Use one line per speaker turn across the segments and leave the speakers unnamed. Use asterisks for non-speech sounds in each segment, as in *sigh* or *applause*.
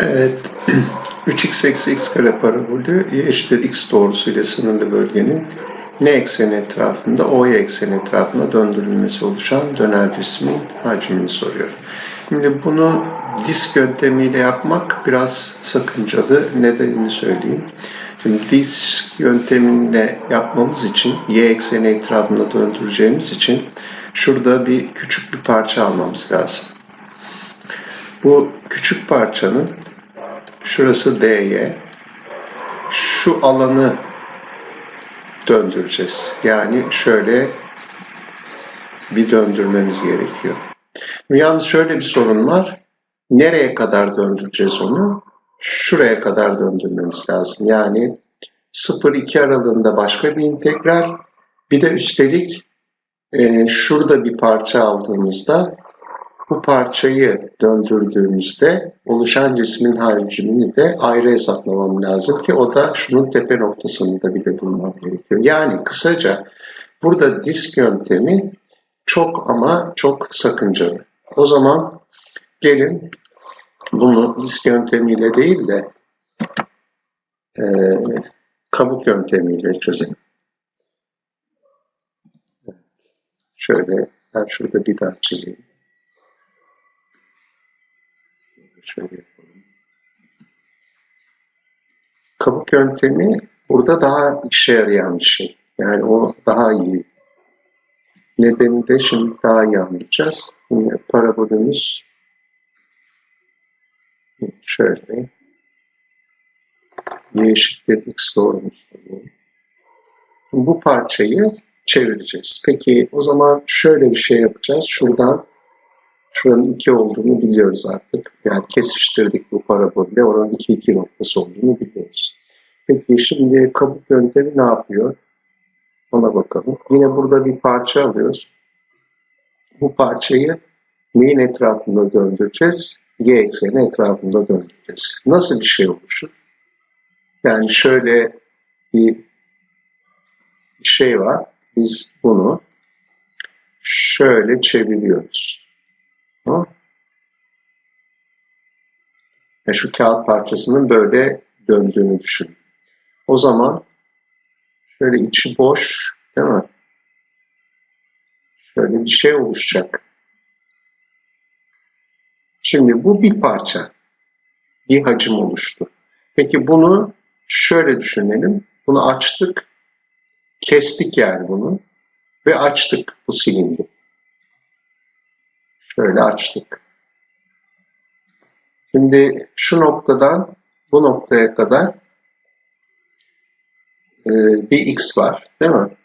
Evet, *clears throat* 3x eksi x kare parabolü y eşittir x doğrusuyla sınırlı bölgenin n ekseni etrafında o'ya ekseni etrafında döndürülmesi oluşan döner cismin hacmini soruyor. Şimdi bunu disk yöntemiyle yapmak biraz sakıncalı. Nedenini söyleyeyim. Şimdi disk yöntemiyle yapmamız için y ekseni etrafında döndüreceğimiz için şurada bir küçük bir parça almamız lazım. Bu küçük parçanın şurası dy şu alanı döndüreceğiz. Yani şöyle bir döndürmemiz gerekiyor. Yalnız şöyle bir sorun var. Nereye kadar döndüreceğiz onu? Şuraya kadar döndürmemiz lazım. Yani 0-2 aralığında başka bir integral. Bir de üstelik e, şurada bir parça aldığımızda bu parçayı döndürdüğümüzde oluşan cismin hacmini de ayrı hesaplamam lazım ki o da şunun tepe noktasını da bir de bulmam gerekiyor. Yani kısaca burada disk yöntemi çok ama çok sakıncalı. O zaman gelin bunu disk yöntemiyle değil de e, kabuk yöntemiyle çözelim. Şöyle ben şurada bir daha çizeyim. Şöyle yapalım. Kabuk yöntemi burada daha işe yarayan bir şey. Yani o daha iyi. Nedeni de şimdi daha iyi anlayacağız. Yine parabolümüz şöyle y eşittir x doğrumuz bu. Parçayı çevireceğiz. Peki o zaman şöyle bir şey yapacağız. Şuradan Şuranın 2 olduğunu biliyoruz artık. Yani kesiştirdik bu parabolle. Oranın 2 2 noktası olduğunu biliyoruz. Peki şimdi kabuk yöntemi ne yapıyor? Ona bakalım. Yine burada bir parça alıyoruz. Bu parçayı neyin etrafında döndüreceğiz? Y ekseni etrafında döndüreceğiz. Nasıl bir şey oluşur? Yani şöyle bir şey var. Biz bunu şöyle çeviriyoruz. Yani şu kağıt parçasının böyle döndüğünü düşün. O zaman şöyle içi boş değil mi? Şöyle bir şey oluşacak. Şimdi bu bir parça. Bir hacim oluştu. Peki bunu şöyle düşünelim. Bunu açtık. Kestik yani bunu. Ve açtık bu silindi. Şöyle açtık. Şimdi şu noktadan bu noktaya kadar e, bir x var değil mi?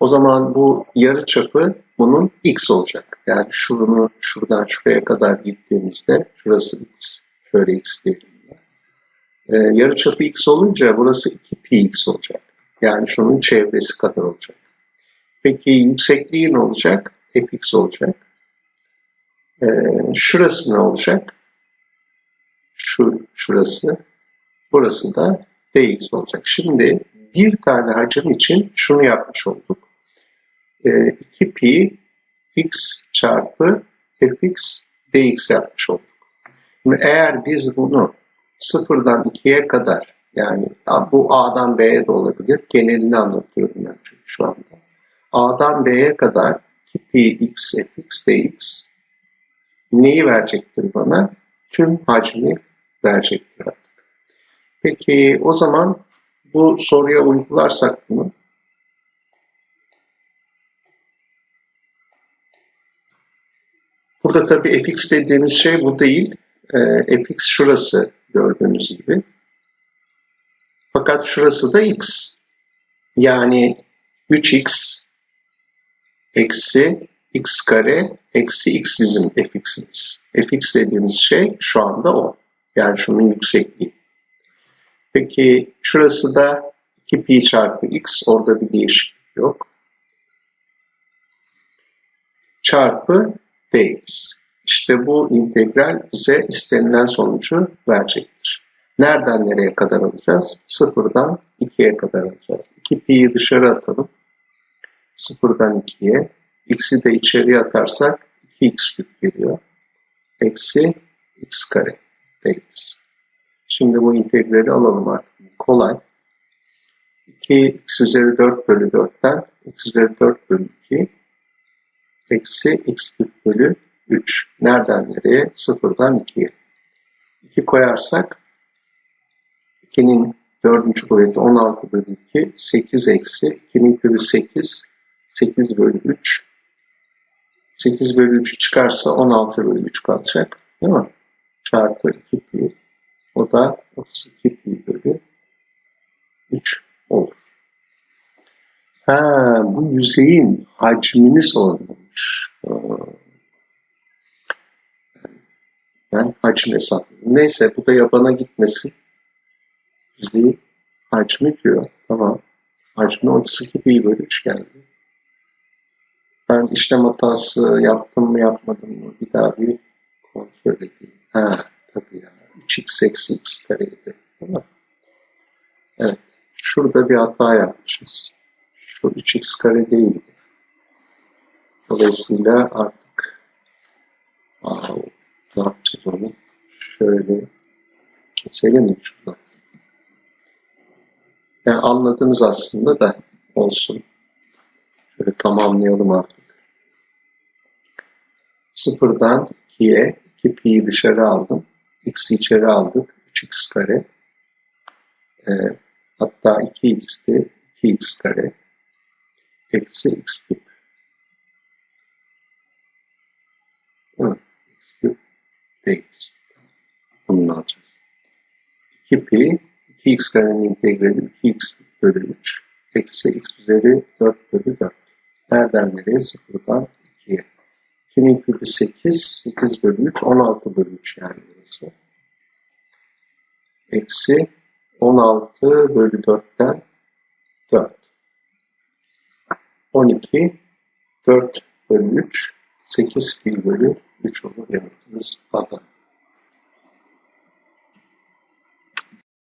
O zaman bu yarı çapı bunun x olacak. Yani şunu şuradan şuraya kadar gittiğimizde şurası x. Şöyle x diyelim. E, yarı çapı x olunca burası 2πx olacak. Yani şunun çevresi kadar olacak. Peki yüksekliği ne olacak? fx olacak. E, şurası ne olacak? şu şurası, burası da dx olacak. Şimdi bir tane hacim için şunu yapmış olduk. E, 2pi x çarpı fx dx yapmış olduk. Şimdi eğer biz bunu sıfırdan 2'ye kadar yani bu A'dan B'ye de olabilir. Genelini anlatıyorum ben çünkü şu anda. A'dan B'ye kadar 2pi x fx dx neyi verecektir bana? Tüm hacmi verecektir artık. Peki o zaman bu soruya uygularsak bunu Burada tabii fx dediğimiz şey bu değil. E, fx şurası gördüğünüz gibi. Fakat şurası da x. Yani 3x eksi x kare eksi x bizim fx'imiz. fx dediğimiz şey şu anda o. Yani şunun yüksekliği. Peki şurası da 2pi çarpı x. Orada bir değişiklik yok. Çarpı dx. İşte bu integral bize istenilen sonucu verecektir. Nereden nereye kadar alacağız? Sıfırdan 2'ye kadar alacağız. 2pi'yi dışarı atalım. Sıfırdan 2'ye. X'i de içeriye atarsak 2x küp geliyor. Eksi x kare değiliz. Şimdi bu integrali alalım artık. Kolay. 2x üzeri 4 bölü 4'ten x üzeri 4 bölü 2 eksi x küp bölü 3. Nereden nereye? Sıfırdan 2'ye. 2 koyarsak 2'nin dördüncü kuvveti 16 bölü 2, 8 eksi 2'nin kübü 8, 8 bölü 3. 8 bölü 3 çıkarsa 16 bölü 3 kalacak. Değil mi? Çarpı 2 pi. O da 32 pi bölü 3 olur. Ha, bu yüzeyin hacmini sorulmuş. Ben hacim hesapladım. Neyse bu da yabana gitmesin. Yüzeyi hacmi diyor. Tamam. Hacmi 32 pi bölü 3 geldi. Ben işlem hatası yaptım mı yapmadım mı bir daha bir kontrol edeyim. Ha tabii ya. 3x eksi x kareydi. Değil mi? Evet. Şurada bir hata yapmışız. Şu 3x kare değildi. Dolayısıyla artık aa, ne yapacağız onu? Şöyle keselim mi şuradan? Yani anladınız aslında da olsun. Şöyle tamamlayalım artık. Sıfırdan 2'ye 2 pi'yi dışarı aldım. X'i içeri aldık. 3x kare. Ee, hatta 2x'ti. 2x kare. Eksi x küp. Hı, x küp dx. Bunu alacağız. 2 pi 2x karenin integrali 2x küp bölü 3. Eksi x üzeri 4 bölü 4. Nereden nereye? Sıfırdan 2'ye. 2'nin küpü 8, 8 bölü 3, 16 bölü 3 yani burası. Eksi 16 bölü 4'ten 4. 12, 4 bölü 3, 8 pi bölü 3 olur yanıtımız Adana.